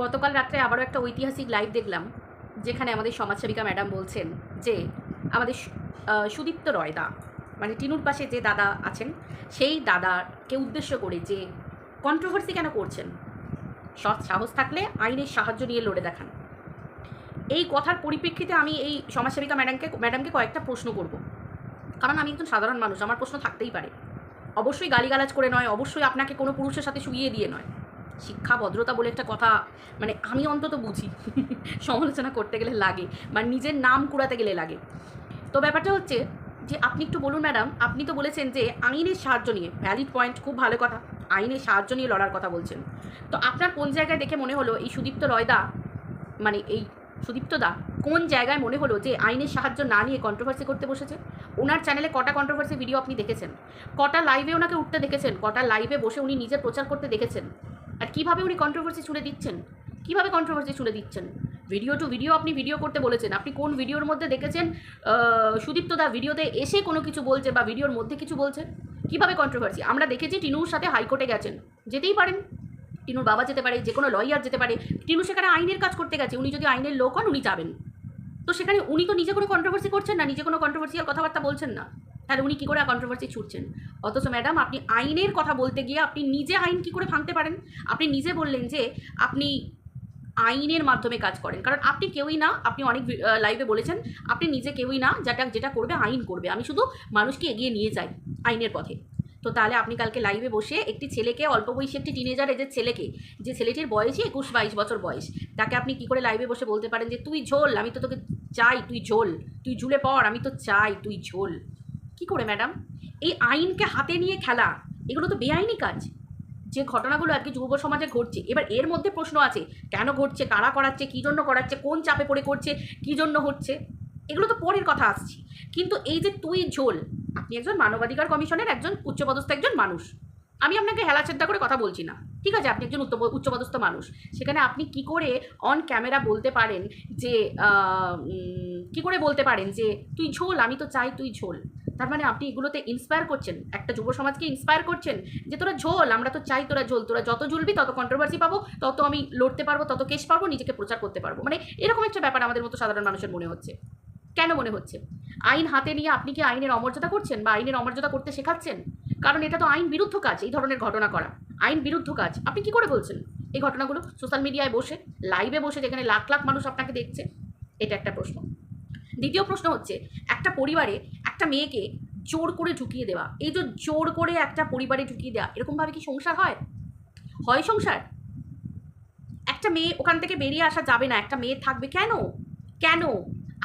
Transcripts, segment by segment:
গতকাল রাত্রে আবারও একটা ঐতিহাসিক লাইভ দেখলাম, যেখানে আমাদের সমাজসেবিকা ম্যাডাম বলছেন যে, আমাদের সুদীপ্ত রয়দা মানে টিনুর পাশে যে দাদা আছেন, সেই দাদাকে উদ্দেশ্য করে যে কন্ট্রোভার্সি কেন করছেন? সৎ সাহস থাকলে আইনের সাহায্য নিয়ে লড়ে দেখান। এই কথার পরিপ্রেক্ষিতে আমি এই সমাজসেবিকা ম্যাডামকে ম্যাডামকে কয়েকটা প্রশ্ন করব। কারণ আমি একজন সাধারণ মানুষ, আমার প্রশ্ন থাকতেই পারে। অবশ্যই গালিগালাজ করে নয়, অবশ্যই আপনাকে কোনো পুরুষের সাথে শুইয়ে দিয়ে নয়। শিক্ষা ভদ্রতা বলে একটা কথা মানে আমি অন্তত বুঝি। সমালোচনা করতে গেলে লাগে, বা নিজের নাম কুড়াতে গেলে লাগে। তো ব্যাপারটা হচ্ছে যে, আপনি একটু বলুন ম্যাডাম, আপনি তো বলেছেন যে, আইনের সাহায্য নিয়ে ভ্যালিড পয়েন্ট খুব ভালো কথা, আইনের সাহায্য নিয়ে লড়ার কথা বলছেন। তো আপনার কোন জায়গায় দেখে মনে হলো এই সুদীপ্ত রয়দা মানে এই সুদীপ্ত দা, কোন জায়গায় মনে হলো যে, আইনের সাহায্য না নিয়ে কন্ট্রোভার্সি করতে বসেছে? ওনার চ্যানেলে কটা কন্ট্রোভার্সি ভিডিও আপনি দেখেছেন? কটা লাইভে ওনাকে উঠতে দেখেছেন? কটা লাইভে বসে উনি নিজের প্রচার করতে দেখেছেন? আর কীভাবে উনি কন্ট্রোভার্সি ছুড়ে দিচ্ছেন? কীভাবে কন্ট্রোভার্সি ছুড়ে দিচ্ছেন? ভিডিও টু ভিডিও আপনি ভিডিও করতে বলেছেন। আপনি কোন ভিডিওর মধ্যে দেখেছেন? সুদীপ্ত দা ভিডিওতে এসে কোনো কিছু বলছে বা ভিডিওর মধ্যে কিছু বলছে? কীভাবে কন্ট্রোভার্সি আমরা দেখেছি টিনুর সাথে হাইকোর্টে গেছেন। যেতেই পারেন। টিনুর বাবা যেতে পারে যে কোনো লয়ার যেতে পারে। টিনু সেখানে আইনের কাজ করতে গেছে। উনি যদি আইনের লোক হন, উনি যাবেন। তো সেখানে উনি তো নিজে কোনো কন্ট্রোভার্সি করছেন না? নিজে কোনো কন্ট্রোভার্সিয়াল কথাবার্তা বলছেন না? তাহলে উনি কী করে কন্ট্রোভার্সি ছুটছেন? অথচ ম্যাডাম আপনি আইনের কথা বলতে গিয়ে আপনি নিজে আইন কী করে ভাঙতে পারেন? আপনি নিজে বললেন যে আপনি আইনের মাধ্যমে কাজ করেন। কারণ আপনি কেউই না, আপনি অনেক লাইভে বলেছেন, আপনি নিজে কেউই না, যেটা যেটা করবে আইন করবে। আমি শুধু মানুষকে এগিয়ে নিয়ে যাই আইনের পথে। তো তাহলে আপনি কালকে লাইভে বসে একটি ছেলেকে, অল্প বয়সী একটি টিনেজার এজের ছেলেকে, যে ছেলেটির বয়সই একুশ বাইশ বছর বয়স, তাকে আপনি কি করে লাইভে বসে বলতে পারেন যে, তুই ঝোল, আমি তো তোকে চাই, তুই ঝোল, তুই ঝুলে পড়, আমি তো চাই, তুই ঝোল। কি করে ম্যাডাম এই আইনকে হাতে নিয়ে খেলা, এগুলো তো বেআইনি কাজ। যে ঘটনাগুলো আজকে যুব সমাজে ঘটছে, এবার এর মধ্যে প্রশ্ন আছে, কেন ঘটছে, কারা করাচ্ছে, কী জন্য করাচ্ছে, কোন চাপে পড়ে করছে, কী জন্য হচ্ছে? এগুলো তো পরের কথা আসছি। কিন্তু এই যে তুই ঝোল, আপনি একজন মানবাধিকার কমিশনের একজন উচ্চপদস্থ একজন মানুষ। আমি আপনাকে হেলা চেষ্টা করে কথা বলছি না। ঠিক আছে, আপনি একজন উচ্চপদস্থ মানুষ। সেখানে আপনি কি করে অন ক্যামেরা বলতে পারেন যে কি করে বলতে পারেন যে, তুই ঝোল, আমি তো চাই তুই ঝোল। তার মানে আপনি এগুলোতে ইন্সপায়ার করছেন। একটা যুব সমাজকে ইন্সপায়ার করছেন যে তোরা ঝোল, আমরা তো চাই তোরা ঝোল। তোরা যত ঝুলবি তত কন্ট্রোভার্সি পাবো, তত আমি লড়তে পারব, তত কেস পাবো, নিজেকে প্রচার করতে পারব। মানে এরকম একটা ব্যাপার আমাদের মতো সাধারণ মানুষের মনে হচ্ছে। কেন মনে হচ্ছে? আইন হাতে নিয়ে আপনি কি আইনের অমর্যাদা করছেন বা আইনের অমর্যাদা করতে শেখাচ্ছেন? কারণ এটা তো আইন বিরুদ্ধ কাজ, এই ধরনের ঘটনা করা। আইন বিরুদ্ধ কাজ। আপনি কি করে বলছেন এই ঘটনাগুলো? সোশ্যাল মিডিয়ায় বসে লাইভে বসে যেখানে লাখ লাখ মানুষ আপনাকে দেখছে? এটা একটা প্রশ্ন। দ্বিতীয় প্রশ্ন হচ্ছে, একটা পরিবারে একটা মেয়েকে জোর করে ঢুকিয়ে দেওয়া, এই যে জোর করে একটা পরিবারে ঢুকিয়ে দেওয়া, এরকমভাবে কি সংসার হয়? হয় সংসার? একটা মেয়ে ওখান থেকে বেরিয়ে আসা যাবে না, একটা মেয়ে থাকবে কেন? কেন?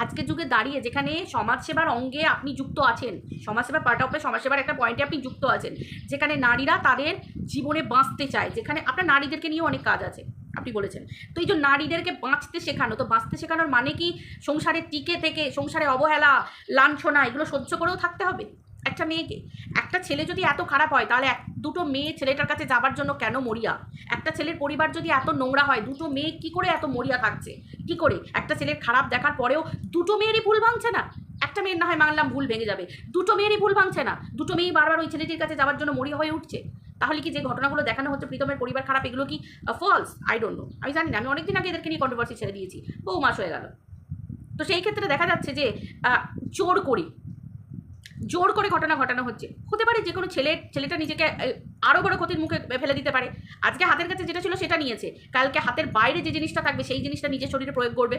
আজকের যুগে দাঁড়িয়ে যেখানে সমাজসেবার অঙ্গে আপনি যুক্ত আছেন, সমাজসেবার পার্ট অফে সমাজসেবার একটা পয়েন্টে আপনি যুক্ত আছেন, যেখানে নারীরা তাদের জীবনে বাঁচতে চায়, যেখানে আপনার নারীদেরকে নিয়ে অনেক কাজ আছে। আপনি বলেছেন। তো এই যে নারীদেরকে বাঁচতে শেখানো, তো বাঁচতে শেখানোর মানে কি সংসারে টিকে থেকে, সংসারে অবহেলা, লাঞ্ছনা এগুলো সহ্য করেও থাকতে হবে? একটা মেয়েকে। একটা ছেলে যদি এত খারাপ হয়, তাহলে এক, দুটো মেয়ে ছেলেটার কাছে যাবার জন্য কেন মরিয়া? একটা ছেলের পরিবার যদি এত নোংরা হয়, দুটো মেয়ে কি করে এত মরিয়া থাকছে? কি করে? একটা ছেলের খারাপ দেখার পরেও দুটো মেয়েরই ভুল ভাঙছে না? একটা মেয়ের না হয় মানলাম ভুল ভেঙে যাবে। দুটো মেয়েরই ভুল ভাঙছে না? দুটো মেয়েই বারবার ওই ছেলেটির কাছে যাওয়ার জন্য মরিয়া হয়ে উঠছে? তাহলে কি যে ঘটনাগুলো দেখানো হচ্ছে প্রীতমের পরিবার খারাপ, এগুলো কি ফলস আই ডোন্ট নো আমি জানি না, আমি অনেকদিন আগে এদেরকে নিয়ে কন্ট্রোভার্সি ছেড়ে দিয়েছি। বহু মাস হয়ে গেল। তো সেই ক্ষেত্রে দেখা যাচ্ছে যে জোর করে জোর করে ঘটনা ঘটানো হচ্ছে। হতে পারে যে কোনো ছেলে, ছেলেটা নিজেকে আরও বড় ক্ষতির মুখে ফেলে দিতে পারে। আজকে হাতের কাছে যেটা ছিল সেটা নিয়েছে। কালকে হাতের বাইরে যে জিনিসটা থাকবে, সেই জিনিসটা নিজের শরীরে প্রয়োগ করবে।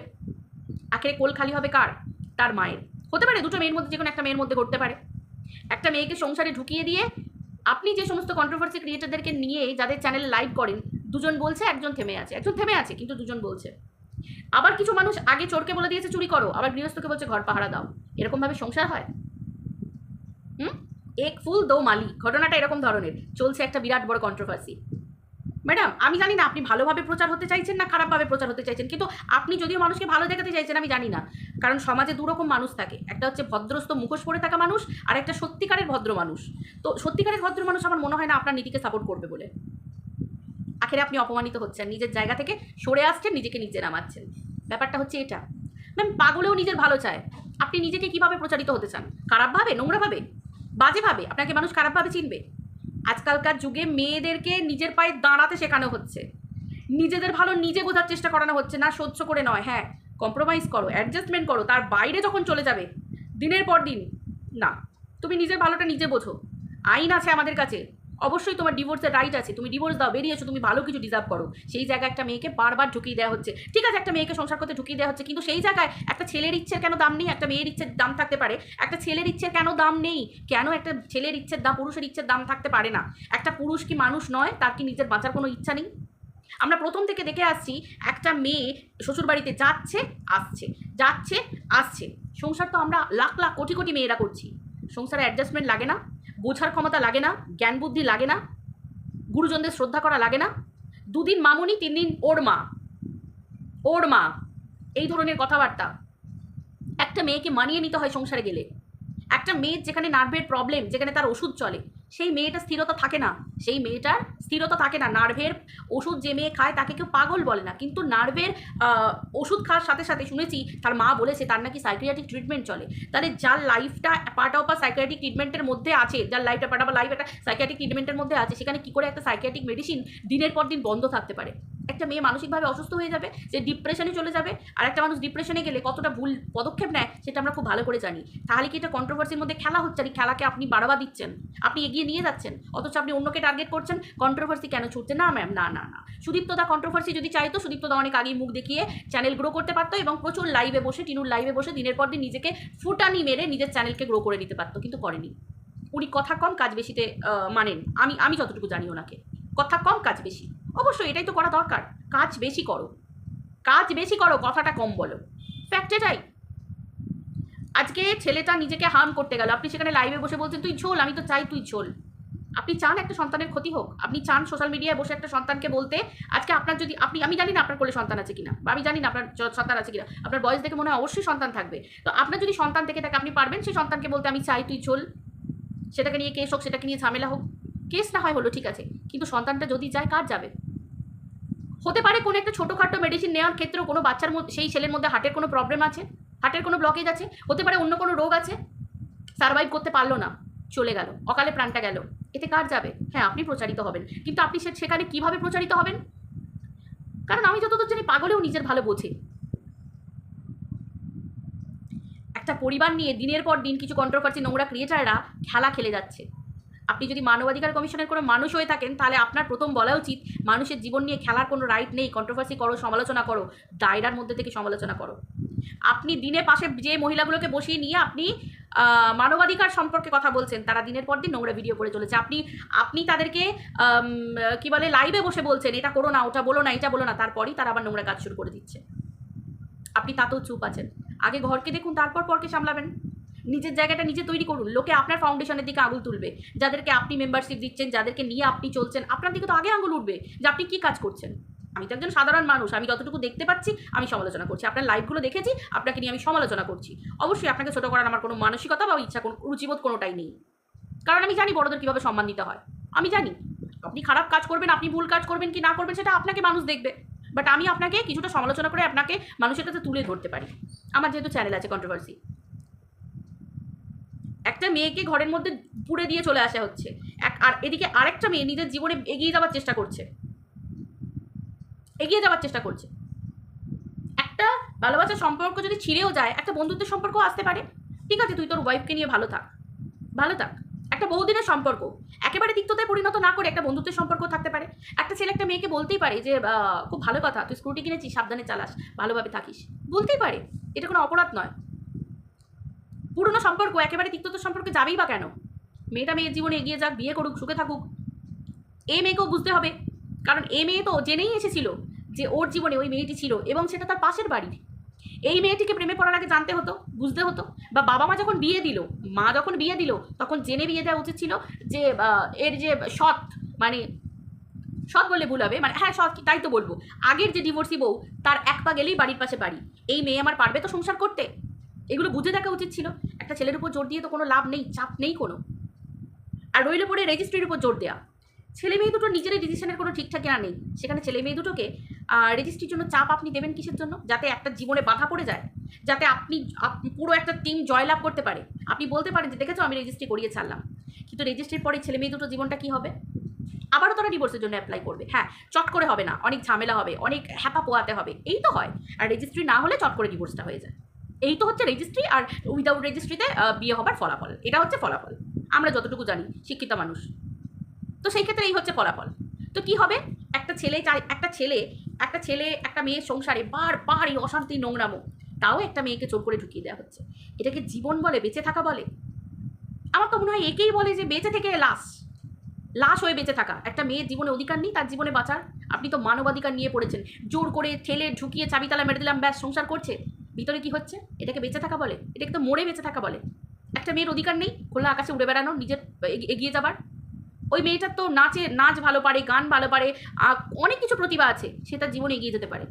আখেরে কোল খালি হবে কার? তার মায়ের। হতে পারে দুটো মেয়ের মধ্যে, যে কোনো একটা মেয়ের মধ্যে ঘটতে পারে। একটা মেয়েকে সংসারে ঢুকিয়ে দিয়ে আপনি যে সমস্ত কন্ট্রোভার্সি ক্রিয়েটারদেরকে নিয়ে যাদের চ্যানেলে লাইভ করেন, দুজন বলছে, একজন থেমে আছে। একজন থেমে আছে, কিন্তু দুজন বলছে। আবার কিছু মানুষ আগে চোরকে বলে দিয়েছে, চুরি করো, আবার গৃহস্থকে বলছে, ঘর পাহারা দাও। এরকমভাবে সংসার হয়? হুম? এক ফুল দো মালি। ঘটনাটা এরকম ধরনের। চলছে একটা বিরাট বড় কন্ট্রোভার্সি ম্যাডাম, আমি জানি না আপনি ভালোভাবে প্রচার হতে চাইছেন না খারাপভাবে প্রচার হতে চাইছেন, কিন্তু আপনি যদিও মানুষকে ভালো দেখাতে চাইছেন, আমি জানি না। কারণ সমাজে দুরকম মানুষ থাকে। একটা হচ্ছে ভদ্রস্থ মুখোশ পরে থাকা মানুষ, আর একটা সত্যিকারের ভদ্র মানুষ। তো সত্যিকারের ভদ্র মানুষ আমার মনে হয় না আপনার নীতিকে সাপোর্ট করবে বলে। আখেরে আপনি অপমানিত হচ্ছেন, নিজের জায়গা থেকে সরে আসছেন, নিজেকে নিজে নামাচ্ছেন। ব্যাপারটা হচ্ছে এটা। ম্যাম, পাগলেও নিজের ভালো চায়। আপনি নিজেকে কীভাবে প্রচারিত হতে চান? খারাপভাবে নোংরাভাবে বাজেভাবে আপনাকে মানুষ খারাপভাবে চিনবে। আজকালকার যুগে মেয়েদেরকে নিজের পায়ে দাঁড়াতে শেখানো হচ্ছে। নিজেদের ভালো নিজে বোঝার চেষ্টা করানো হচ্ছে না, সহ্য করে নয়। হ্যাঁ কম্প্রোমাইজ করো অ্যাডজাস্টমেন্ট করো, তার বাইরে যখন চলে যাবে, দিনের পর দিন, না, তুমি নিজের ভালোটা নিজে বোঝো। আইন আছে আমাদের কাছে অবশ্যই তোমার ডিভোর্সের রাইট আছে। তুমি ডিভোর্স দাও, বেরিয়েছো, তুমি ভালো কিছু ডিজার্ভ করো। সেই জায়গায় একটা মেয়েকে বারবার ঢুকিয়ে দেওয়া হচ্ছে। ঠিক আছে, একটা মেয়েকে সংসার করতে ঢুকিয়ে দেওয়া হচ্ছে, কিন্তু সেই জায়গায় একটা ছেলের ইচ্ছের কেন দাম নেই? একটা মেয়ের ইচ্ছের দাম থাকতে পারে। একটা ছেলের ইচ্ছের কেন দাম নেই? কেন একটা ছেলের ইচ্ছের দাম, পুরুষের ইচ্ছের দাম থাকতে পারে না? একটা পুরুষ কি মানুষ নয়? তার কি নিজের বাঁচার কোনো ইচ্ছা নেই? আমরা প্রথম থেকে দেখে আসছি, একটা মেয়ে শ্বশুরবাড়িতে যাচ্ছে, আসছে যাচ্ছে, আসছে। সংসার তো আমরা লাখ লাখ, কোটি কোটি মেয়েরা করছি। সংসারে অ্যাডজাস্টমেন্ট লাগে না। বোঝার ক্ষমতা লাগে না, জ্ঞান বুদ্ধি লাগে না, গুরুজনদের শ্রদ্ধা করা লাগে না। দুদিন মামুনি তিন দিন ওর মা। ওর মা, এই ধরনের কথাবার্তা। একটা মেয়েকে মানিয়ে নিতে হয় সংসারে গেলে। একটা মেয়ের যেখানে নার্ভের প্রবলেম যেখানে তার ওষুধ চলে সেই মেয়েটার স্থিরতা থাকে না। সেই মেয়েটার স্থিরতা থাকে না। নার্ভের ওষুধ যে মেয়ে খায় তাকে কেউ পাগল বলে না। কিন্তু নার্ভের ওষুধ খাওয়ার সাথে সাথে শুনেছি, তার মা বলেছে তার নাকি সাইক্রিয়াটিক ট্রিটমেন্ট চলে। তাহলে যার লাইফটা পার্ট অফ আ সাইক্রিয়াটিক ট্রিটমেন্টের মধ্যে আছে, যার লাইফটা পার্ট অফ লাইফ একটা সাইক্রিয়াটিক ট্রিটমেন্টের মধ্যে আছে, সেখানে কী করে একটা সাইক্রিয়াটিক মেডিসিন দিনের পর দিন বন্ধ থাকতে পারে? একটা মেয়ে মানসিকভাবে অসুস্থ হয়ে যাবে যে ডিপ্রেশনে চলে যাবে, আর একটা মানুষ ডিপ্রেশনে গেলে কতটা ভুল পদক্ষেপ নেয় সেটা আমরা খুব ভালো করে জানি। তাহলে কি এটা কন্ট্রোভার্সির মধ্যে খেলা হচ্ছে? আর খেলাকে আপনি বাড়াবা দিচ্ছেন, আপনি এগিয়ে নিয়ে যাচ্ছেন, অথচ আপনি অন্যকে টার্গেট করছেন কন্ট্রোভার্সি কেন ছুটছে? না ম্যাম না না না। সুদীপ্তদা কন্ট্রোভার্সি যদি চাইতো সুদীপ্তদা অনেক আগেই মুখ দেখিয়ে চ্যানেল গ্রো করতে পারতো এবং প্রচুর লাইভে বসে, টিনুর লাইভে বসে দিনের পর দিন নিজেকে ফুটানি মেরে নিজের চ্যানেলকে গ্রো করে নিতে পারতো, কিন্তু করেনি। উনি কথা কম, কাজ বেশিতে মানেন। আমি আমি যতটুকু জানি ওনাকে। কথা কম, কাজ বেশি। অবশ্যই এটাই তো করা দরকার। কাজ বেশি করো। কাজ বেশি করো, কথাটা কম বলো। ফ্যাক্ট এটাই। আজকে ছেলেটা নিজেকে হার্ম করতে গেল। আপনি সেখানে লাইভে বসে বলছেন, তুই ঝোল, আমি তো চাই তুই ঝোল। আপনি চান একটা সন্তানের ক্ষতি হোক। আপনি চান সোশ্যাল মিডিয়ায় বসে একটা সন্তানকে বলতে, আজকে আপনার যদি আপনি, আমি জানি না আপনার কোলে সন্তান আছে কিনা, বা আমি জানি না আপনার সন্তান আছে কিনা। আপনার বয়স দেখে মনে হয় অবশ্যই সন্তান থাকবে। তো আপনার যদি সন্তান থেকে থাকে, আপনি পারবেন সেই সন্তানকে বলতে, আমি চাই তুই চল সেটাকে নিয়ে কেস হোক, সেটাকে নিয়ে ঝামেলা হোক। কেস না হয় হলো, ঠিক আছে। কিন্তু সন্তানটা যদি যায় কার যাবে? হতে পারে কোনো একটা ছোটোখাটো মেডিসিন নেওয়ার ক্ষেত্রেও কোনো বাচ্চার মধ্যে, সেই ছেলের মধ্যে হার্টের কোনো প্রবলেম আছে? হার্টের কোনো ব্লকেজ আছে? হতে পারে অন্য কোনো রোগ আছে? সার্ভাইভ করতে পারল না, চলে গেল, অকালে প্রাণটা গেল। এতে কার যাবে? হ্যাঁ আপনি প্রচারিত হবেন। কিন্তু আপনি সেখানে কীভাবে প্রচারিত হবেন? কারণ আমি যতদূর জানি পাগলেও নিজের ভালো বোঝে। একটা পরিবার নিয়ে দিনের পর দিন কিছু কন্ট্রোভার্সি নোংরা ক্রিয়েটাররা খেলা খেলে যাচ্ছে। আপনি যদি মানবাধিকার কমিশনের কোনো মানুষ হয়ে থাকেন, তাহলে আপনার প্রথম বলা উচিত মানুষের জীবন নিয়ে খেলার কোনো রাইট নেই কন্ট্রোভার্সি করো, সমালোচনা করো, দায়রার মধ্যে থেকে সমালোচনা করো। আপনি দিনে পাশে যে মহিলাগুলোকে বসিয়ে নিয়ে আপনি মানবাধিকার সম্পর্কে কথা বলছেন, তারা দিনের পর দিন নোংরা ভিডিও করে চলেছে। আপনি আপনি তাদেরকে কি বলে লাইভে বসে বলছেন, এটা করো না, ওটা বলো না, এটা বলো না, তারপরই তারা আবার নোংরা কাজ শুরু করে দিচ্ছে। আপনি তাতেও চুপ আছেন। আগে ঘরকে দেখুন, তারপর পরকে সামলাবেন। নিজের জায়গাটা নিজে তৈরি করুন। লোকে আপনার ফাউন্ডেশনের দিকে আঙুল তুলবে। যাদেরকে আপনি মেম্বারশিপ দিচ্ছেন, যাদেরকে নিয়ে আপনি চলছেন, আপনার দিকে তো আগে আঙুল উঠবে যে আপনি কী কাজ করছেন। আমি তো একজন সাধারণ মানুষ, আমি যতটুকু দেখতে পাচ্ছি, আমি সমালোচনা করছি। আপনার লাইভগুলো দেখেছি, আপনাকে নিয়ে আমি সমালোচনা করছি। অবশ্যই আপনাকে ছোটো করার আমার কোনো মানসিকতা বা ইচ্ছা, কোনো রুচিবোধ কোনোটাই নেই। কারণ আমি জানি বড়দের কীভাবে সম্মান দিতে হয়। আমি জানি। আপনি খারাপ কাজ করবেন, আপনি ভুল কাজ করবেন কি না করবেন, সেটা আপনাকে মানুষ দেখবে। বাট আমি আপনাকে কিছুটা সমালোচনা করে আপনাকে মানুষের কাছে তুলে ধরতে পারি। আমার যেহেতু চ্যানেল আছে কন্ট্রোভার্সি একটা মেয়েকে ঘরের মধ্যে পুড়ে দিয়ে চলে আসা হচ্ছে। এক, আর এদিকে আরেকটা মেয়ে নিজের জীবনে এগিয়ে যাওয়ার চেষ্টা করছে। এগিয়ে যাওয়ার চেষ্টা করছে। একটা ভালোবাসার সম্পর্ক যদি ছিঁড়েও যায়, একটা বন্ধুত্বের সম্পর্ক আসতে পারে। ঠিক আছে, তুই তোর ওয়াইফকে নিয়ে ভালো থাক। ভালো থাক। একটা বহুদিনের সম্পর্ক। একেবারে তিক্ততায় পরিণত না করে একটা বন্ধুত্বের সম্পর্ক থাকতে পারে। একটা ছেলে একটা মেয়েকে বলতেই পারে যে খুব ভালো কথা। তুই স্কুটি কিনেছিস, সাবধানে চালাস, ভালোভাবে থাকিস। বলতেই পারে। এটা কোনো অপরাধ নয়। পুরনো সম্পর্ক, একেবারে তিক্ততার সম্পর্কে যাবেই বা কেন? মেয়েটা মেয়ের জীবনে এগিয়ে যাক, বিয়ে করুক, সুখে থাকুক। এ মেয়েকেও বুঝতে হবে, কারণ এ মেয়ে তো জেনেই এসেছিল যে ওর জীবনে ওই মেয়েটি ছিল এবং সেটা তার পাশের বাড়ির। এই মেয়েটিকে প্রেমে পড়ার আগে জানতে হতো, বুঝতে হতো। বা বাবা মা যখন বিয়ে দিল, মা যখন বিয়ে দিল, তখন জেনে বিয়ে দেওয়া উচিত ছিল যে এর যে সৎ মানে সৎ বললে ভুল হবে মানে হ্যাঁ সৎ তাই তো বলব। আগের যে ডিভোর্সি বউ, তার এক পা গেলেই বাড়ির পাশে বাড়ি। এই মেয়ে আমার পারবে তো সংসার করতে? এগুলো বুঝে দেখা উচিত ছিল। একটা ছেলের উপর জোর দিয়ে তো কোনো লাভ নেই, চাপ নেই কোনো। আর রইলে পরে রেজিস্ট্রির উপর জোর দেওয়া ছেলে মেয়ে দুটো নিজেরই ডিসিশনের কোনো ঠিকঠাক না নেই। সেখানে ছেলে মেয়ে দুটোকে রেজিস্ট্রির জন্য চাপ আপনি দেবেন কিসের জন্য? যাতে একটা জীবনে বাধা পড়ে যায়। যাতে আপনি, আপ- পুরো একটা টিম জয়লাভ করতে পারে। আপনি বলতে পারেন যে, দেখেছ, আমি রেজিস্ট্রি করিয়ে ছাড়লাম। কিন্তু রেজিস্ট্রির পরে ছেলে মেয়ে দুটো জীবনটা কী হবে? আবারও তারা ডিভোর্সের জন্য অ্যাপ্লাই করবে। হ্যাঁ চট করে হবে না। অনেক ঝামেলা হবে, অনেক হ্যাপা পোয়াতে হবে। এই তো হয়। আর রেজিস্ট্রি না হলে চট করে ডিভোর্সটা হয়ে যায়। এই তো হচ্ছে রেজিস্ট্রি আর উইদাউট রেজিস্ট্রিতে বিয়ে হবার ফলাফল। এটা হচ্ছে ফলাফল। আমরা যতটুকু জানি, শিক্ষিত মানুষ। তো সেই ক্ষেত্রে এই হচ্ছে ফলাফল। তো কি হবে? একটা ছেলে চাই, একটা ছেলে একটা ছেলে, একটা মেয়ের সংসারে বারবার এই অশান্তি, নোংরামো। তাও একটা মেয়েকে চোর করে ঢুকিয়ে দেওয়া হচ্ছে। এটাকে জীবন বলে, বেঁচে থাকা বলে? আমার তো মনে হয় একেই বলে যে বেঁচে থেকে লাশ। লাশ হয়ে বেঁচে থাকা। একটা মেয়ের জীবনে অধিকার নেই, তার জীবনে বাঁচার। আপনি তো মানবাধিকার নিয়ে পড়েছেন। জোর করে ঠেলে ঢুকিয়ে চাবিতালা মেরে দিলাম, ব্যাস, সংসার করছে। ভিতরে কি হচ্ছে? এটাকে বেঁচে থাকা বলে। এটাকে তো মরে বেঁচে থাকা বলে। একটা মেয়ের অধিকার নেই, খোলা আকাশে উড়ে বেড়ানো, নিজের এগিয়ে যাবার। ওই মেয়েটার তো নাচে, নাচ ভালো পারে, গান ভালো পারে অনেক কিছু প্রতিভা আছে, সে তার জীবনে এগিয়ে যেতে পারে।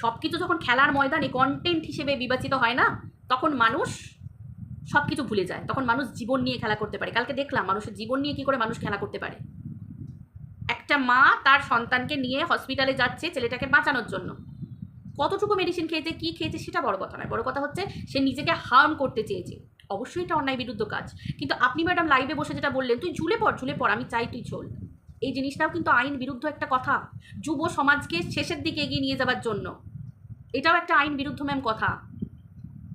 সব কিছু যখন খেলার ময়দানে কন্টেন্ট হিসেবে বিবেচিত হয় না, তখন মানুষ সব কিছু ভুলে যায়। তখন মানুষ জীবন নিয়ে খেলা করতে পারে। কালকে দেখলাম, মানুষের জীবন নিয়ে কি করে মানুষ খেলা করতে পারে? একটা মা তার সন্তানকে নিয়ে হসপিটালে যাচ্ছে ছেলেটাকে বাঁচানোর জন্য। কতটুকু মেডিসিন খেয়েছে, কি খেয়েছে সেটা বড় কথা নয়। বড় কথা হচ্ছে, সে নিজেকে হার্ম করতে চেয়েছে। অবশ্যই এটা অন্যায় বিরুদ্ধ কাজ। কিন্তু আপনি ম্যাডাম লাইভে বসে যেটা বললেন, তুই ঝুলে পড় ঝুলে পড়, আমি চাই তুই চল এই জিনিসটাও কিন্তু আইন বিরুদ্ধ একটা কথা। যুব সমাজকে শেষের দিকে এগিয়ে নিয়ে যাওয়ার জন্য। এটাও একটা আইন বিরুদ্ধ ম্যাম কথা।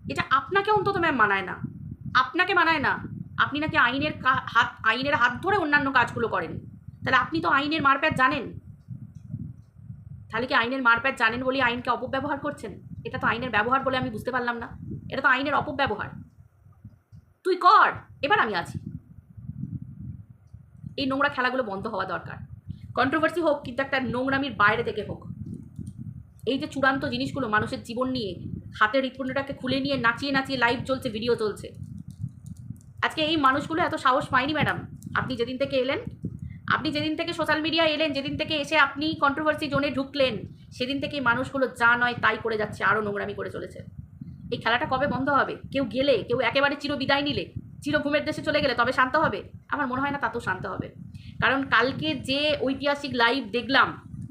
এটা আপনাকে অন্তত ম্যাম মানায় না। আপনাকে মানায় না। আপনি নাকি আইনের হাত আইনের হাত ধরে অন্যান্য কাজগুলো করেন। তাহলে আপনি তো আইনের মারপ্যাট জানেন। তাহলে কি আইনের মারপ্যাট জানেন বলে আইনকে অপব্যবহার করছেন? এটা তো আইনের ব্যবহার বলে আমি বুঝতে পারলাম না। এটা তো আইনের অপব্যবহার। তুই কর, এবার আমি আছি। এই নোংরা খেলাগুলো বন্ধ হওয়া দরকার। কন্ট্রোভার্সি হোক, কিন্তু একটা নোংরামির বাইরে থেকে হোক। এই যে চূড়ান্ত জিনিসগুলো মানুষের জীবন নিয়ে, হাতের হৃৎপিণ্ডটাকে খুলে নিয়ে নাচিয়ে নাচিয়ে লাইভ চলছে ভিডিও চলছে। আজকে এই মানুষগুলো এত সাহস পায়নি ম্যাডাম আপনি যেদিন থেকে এলেন আপনি যেদিন থেকে সোশ্যাল মিডিয়া এলেন, যেদিন থেকে এসে আপনি কন্ট্রোভার্সি জোনে ঢুকলেন, সেদিন থেকে মানুষগুলো যা নয় তাই করে যাচ্ছে আরও নোংরামি করে চলেছে। এই খেলাটা কবে বন্ধ হবে? কেউ গেলে, কেউ একেবারে চির বিদায় নিলে, চির ঘুমের দেশে চলে গেলে তবে শান্ত হবে? আমার মনে হয় না তাতেও শান্ত হবে। কারণ কালকে যে ঐতিহাসিক লাইভ দেখলাম,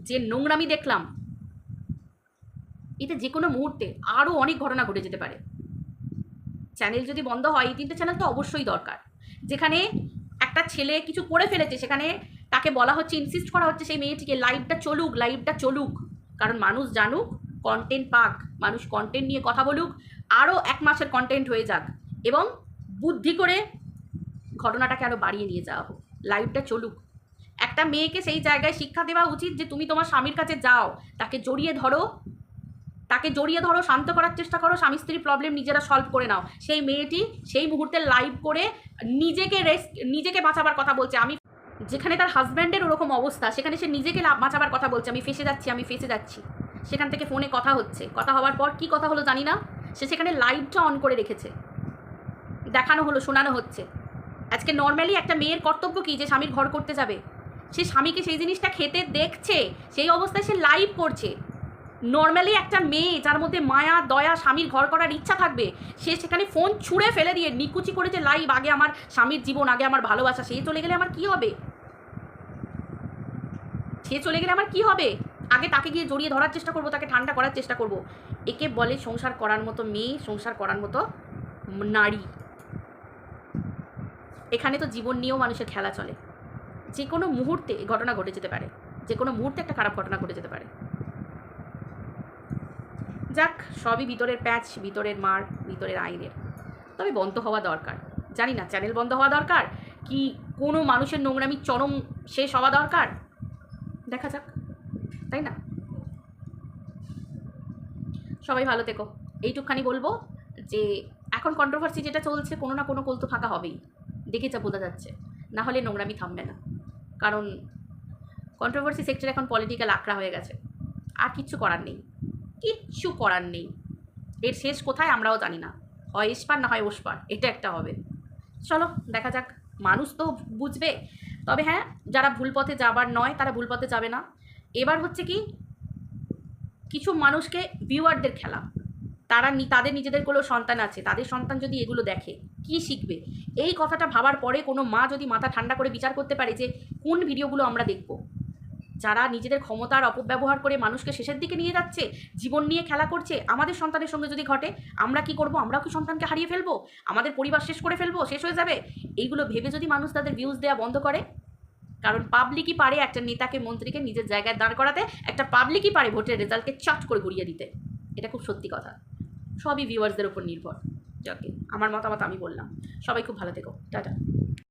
যে নোংরামি দেখলাম, এতে যে কোনো মুহূর্তে আরও অনেক ঘটনা ঘটে যেতে পারে। চ্যানেল যদি বন্ধ হয়, এই তিনটে চ্যানেল তো অবশ্যই দরকার। যেখানে একটা ছেলে কিছু করে ফেলেছে, সেখানে তাকে বলা হচ্ছে ইনসিস্ট করা হচ্ছে সেই মেয়েটিকে লাইভটা চলুক লাইভটা চলুক। কারণ মানুষ জানুক কন্টেন্ট পাক, মানুষ কন্টেন্ট নিয়ে কথা বলুক, আরও এক মাসের কন্টেন্ট হয়ে যাক এবং বুদ্ধি করে ঘটনাটাকে আরও বাড়িয়ে নিয়ে যাওয়া হোক লাইভটা চলুক। একটা মেয়েকে সেই জায়গায় শিক্ষা দেওয়া উচিত যে, তুমি তোমার স্বামীর কাছে যাও, তাকে জড়িয়ে ধরো তাকে জড়িয়ে ধরো, শান্ত করার চেষ্টা করো, স্বামী স্ত্রীর প্রবলেম নিজেরা সলভ করে নাও। সেই মেয়েটি সেই মুহূর্তে লাইভ করে নিজেকে রেস্ক নিজেকে বাঁচাবার কথা বলছে। আমি যেখানে তার হাজব্যান্ডের ওরকম অবস্থা, সেখানে সে নিজেকে বাঁচাবার কথা বলছে। আমি ফেসে যাচ্ছি, আমি ফেসে যাচ্ছি। সেখান থেকে ফোনে কথা হচ্ছে। কথা হওয়ার পর কি কথা হলো জানি না। সে সেখানে লাইভটা অন করে রেখেছে। দেখানো হলো, শোনানো হচ্ছে। আজকে নর্মালি একটা মেয়ের কর্তব্য কি? যে স্বামীর ঘর করতে যাবে। সে স্বামীকে সেই জিনিসটা খেতে দেখছে, সেই অবস্থায় সে লাইভ করছে। নর্মালি একটা মেয়ে যার মধ্যে মায়া, দয়া, স্বামীর ঘর করার ইচ্ছা থাকবে, সে সেখানে ফোন ছুঁড়ে ফেলে দিয়ে নিকুচি করেছে লাইভ আগে আমার স্বামীর জীবন, আগে আমার ভালোবাসা, সে চলে গেলে আমার কি হবে? সে চলে গেলে আমার কি হবে? আগে তাকে গিয়ে জড়িয়ে ধরার চেষ্টা করব, তাকে ঠান্ডা করার চেষ্টা করব। একে বলে সংসার করার মতো মেয়ে, সংসার করার মতো নারী। এখানে তো জীবন নিয়েও মানুষের খেলা চলে। যে কোনো মুহূর্তে ঘটনা ঘটে যেতে পারে। যে কোনো মুহূর্তে একটা খারাপ ঘটনা ঘটে যেতে পারে। যাক, সবই ভিতরের প্যাচ, ভিতরের মার, ভিতরের আইনের। তবে বন্ধ হওয়া দরকার। জানি না চ্যানেল বন্ধ হওয়া দরকার? কি কোনো মানুষের নোংরামি চরম শেষ হওয়া দরকার? দেখা যাক, তাই না? সবাই ভালো থেকো। এইটুকখানি বলব যে, এখন কন্ট্রোভার্সি যেটা চলছে, কোনো না কোনো কোল তো ফাঁকা হবেই। দেখে যা বোঝা যাচ্ছে। না হলে নোংরামি থামবে না। কারণ কন্ট্রোভার্সি সেক্টর এখন পলিটিক্যাল আঁকড়া হয়ে গেছে। আর কিচ্ছু করার নেই। কিচ্ছু করার নেই। এর শেষ কোথায় আমরাও জানি না। হয় এসপার না হয় ওসপার, এটা একটা হবে। চলো, দেখা যাক। মানুষ তো বুঝবে। তবে হ্যাঁ যারা ভুল পথে যাবার নয়, তারা ভুল পথে যাবে না। এবার হচ্ছে কি, কিছু মানুষকে ভিউয়ারদের খেলা। তারা নি- তাদের নিজেদের কোনো সন্তান আছে। তাদের সন্তান যদি এগুলো দেখে, কি শিখবে? এই কথাটা ভাবার পরে কোনো মা যদি মাথা ঠান্ডা করে বিচার করতে পারে যে, কোন ভিডিওগুলো আমরা দেখব? যারা নিজেদের ক্ষমতার অপব্যবহার করে মানুষকে শেষের দিকে নিয়ে যাচ্ছে, জীবন নিয়ে খেলা করছে, আমাদের সন্তানের সঙ্গে যদি ঘটে, আমরা কি করব? আমরাও কি সন্তানকে হারিয়ে ফেলব? আমাদের পরিবার শেষ করে ফেলব? শেষ হয়ে যাবে? এইগুলো ভেবে যদি মানুষ তাদের ভিউজ দেওয়া বন্ধ করে, কারণ পাবলিকই পারে একটা নেতাকে, মন্ত্রীকে নিজের জায়গায় দাঁড় করাতে, একটা পাবলিকই পারে ভোটের রেজাল্টকে চাট করে ঘুরিয়ে দিতে। এটা খুব সত্যি কথা। সবই ভিউয়ার্সদের উপর নির্ভর। যাকে, আমার মতামত আমি বললাম। সবাই খুব ভালো থেকো। টাটা।